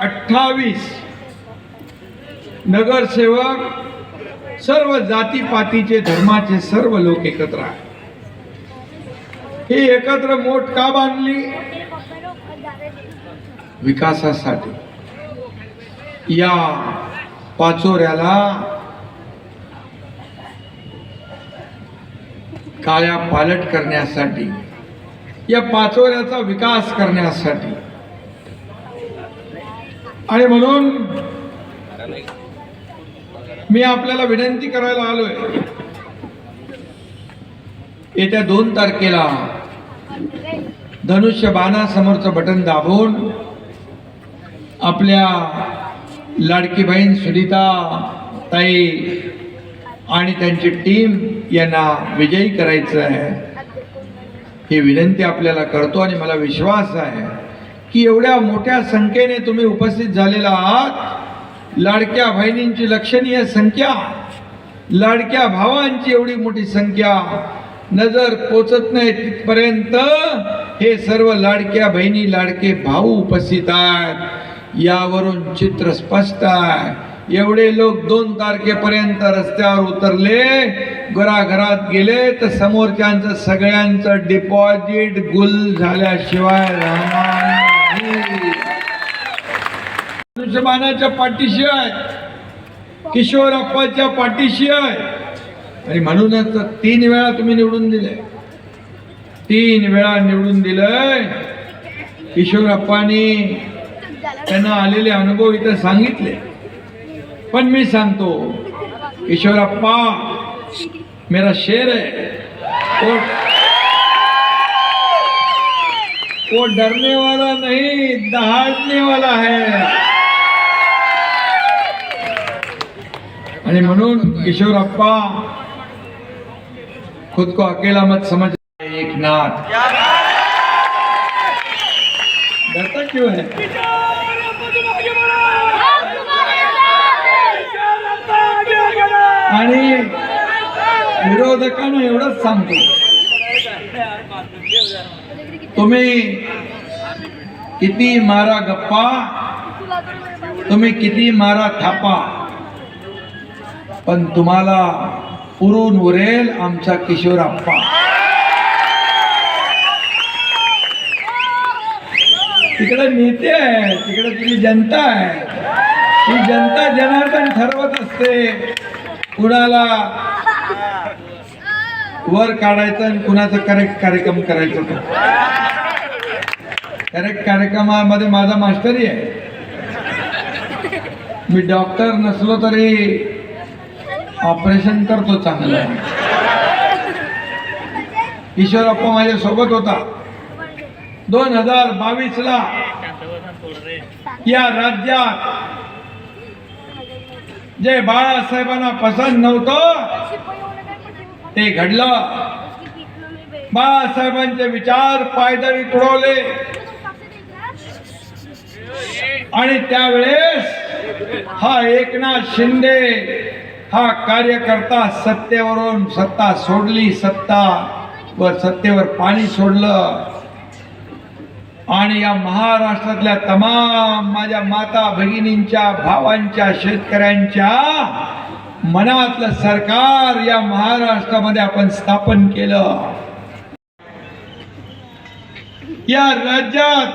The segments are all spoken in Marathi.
अठ्ठावीस. नगरसेवक सर्व जातीपातीचे धर्माचे सर्व लोक एकत्र आहेत. ही एकत्र मोठ का बांधली? विकासासाठी. या पाचोऱ्याला काया पालट करण्यासाठी या पाचोऱ्याचा विकास करण्यासाठी आणि म्हणून मी आपल्याला विनंती करायला आलोय. येत्या दोन तारखेला धनुष्य बाणासमोरचं बटन दाबून आपल्या लाडकी बहीण सुनीता ताई आणि त्यांची टीम यांना विजयी करायचं आहे. ही विनंती आपल्याला करतो आणि मला विश्वास आहे. की एवढ्या मोठ्या संख्येने तुम्ही उपस्थित झालेला आहात. लाडक्या बहिणींची लक्षणीय संख्या लाडक्या भावांची एवढी मोठी संख्या नजर पोचत नाही तिथपर्यंत हे सर्व लाडक्या बहिणी लाडके भाऊ उपस्थित आहेत. यावरून चित्र स्पष्ट आहे. एवढे लोक दोन तारखेपर्यंत रस्त्यावर उतरले घराघरात गेले तर समोरच्यांचं सगळ्यांचं डिपॉझिट गुल झाल्याशिवाय राहणार धनुष्यबाणाच्या पाठीशी आहे. किशोरप्पाच्या पाठीशी आहे. आणि म्हणूनच तीन वेळा तुम्ही निवडून दिले. तीन वेळा निवडून दिलंय किशोरप्पानी त्यांना आलेले अनुभव इथं सांगितले. पण मी सांगतो किशोरप्पा मेरा शेर आहे. वो, वो डरने वाला नाही दहाड़ने वाला है आणि म्हणून किशोरप्पा खुद को अकेला मत समझ एक नाथ. डरता क्यों है? आणि विरोधकांना एवढंच सांगतो. तुम्ही किती मारा गप्पा तुम्ही किती मारा थापा. पण तुम्हाला पुरून उरेल आमचा किशोरप्पा तिकडे नेते आहे तिकडे तुझी जनता आहे. ही जनता जनार्दन ठरवत असते. कुणाला वर काढायचं आणि कुणाचा करेक्ट कार्यक्रम करायचा तो करेक्ट कार्यक्रमामध्ये माझा मास्टरी आहे. मी डॉक्टर नसलो तरी ऑपरेशन करतो चांगलं. किशोरप्पा माझ्या सोबत होता. दोन हजार बावीस ला या राज्यात जे बाळासाहेबांना पसंत नव्हतं ते घडलं. बाळासाहेबांचे विचार पायदळी तुडवले. आणि त्यावेळेस हा एकनाथ शिंदे हा कार्यकर्ता सत्तेवरून सत्ता सोडली सत्ता वर सत्तेवर पाणी सोडलं. आणि या महाराष्ट्रातल्या तमाम माझ्या माता भगिनींच्या भावांच्या शेतकऱ्यांच्या मनातलं सरकार या महाराष्ट्रामध्ये आपण स्थापन केलं. या राज्यात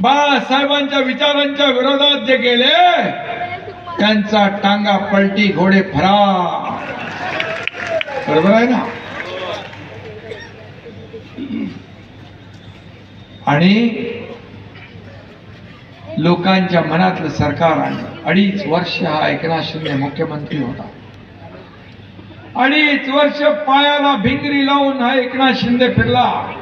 बाळासाहेबांच्या विचारांच्या विरोधात जे गेले त्यांचा टांगा पलटी घोडे फरा बरोबर आहे ना? आणि लोकांच्या मनातलं सरकार आणलं. अडीच वर्ष हा एकनाथ शिंदे मुख्यमंत्री होता. अडीच वर्ष पायाला भिंगरी लावून हा एकनाथ शिंदे फिरला.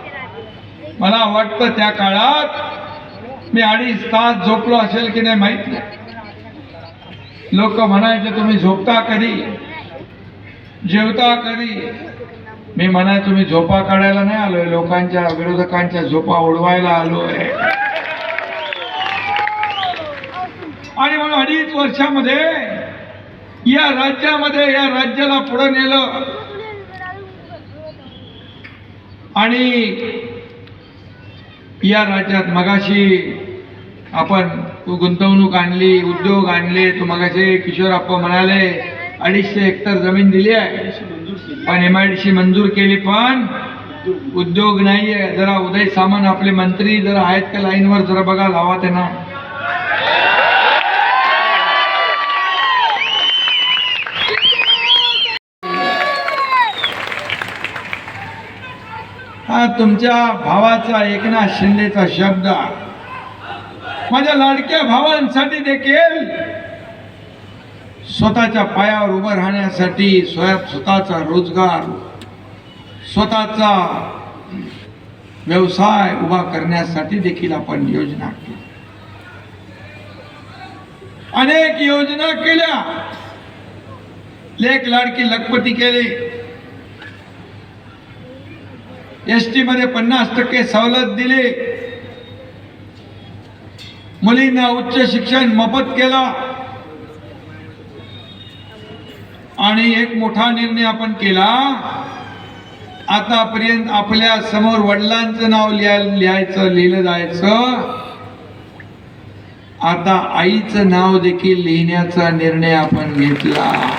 मला वाटतं त्या काळात मी अडीच तास झोपलो असेल की नाही माहीत नाही. लोक म्हणायचे तुम्ही झोपता कधी? जेवता कधी? मी म्हणाय तुम्ही झोपा काढायला नाही आलोय लोकांच्या विरोधकांच्या झोपा उडवायला आलोय. आणि मग अडीच वर्षामध्ये या राज्यामध्ये या राज्याला पुढे नेलं. आणि या राज्यात मगाशी आपण गुंतवणूक आणली उद्योग आणले तू मगाशी किशोर आप्पा म्हणाले अडीचशे हेक्टर जमीन दिली आहे. पण एम आय डी सी मंजूर केली पण उद्योग नाही आहे जरा उदय सामान आपले मंत्री जरा आहेत का लाईनवर जरा बघा लावा त्यांना. हा तुमच्या भावाचा एकनाथ शिंदेचा शब्द. माझ्या लाडक्या भावांसाठी देखील स्वतःच्या पायावर उभं राहण्यासाठी स्वयं स्वतःचा रोजगार स्वतःचा व्यवसाय उभा करण्यासाठी देखील आपण योजना केली अनेक योजना केल्या. लेख लाडकी लखपती केली. एस टी मध्ये पन्नास टक्के सवलत दिली. मुलींना उच्च शिक्षण मोफत केला. आणि एक मोठा निर्णय आपण केला. आतापर्यंत आपल्यासमोर वडिलांचं नाव लिहाय लिहायचं लिहिलं जायचं. आता आईचं नाव देखील लिहिण्याचा निर्णय आपण घेतला.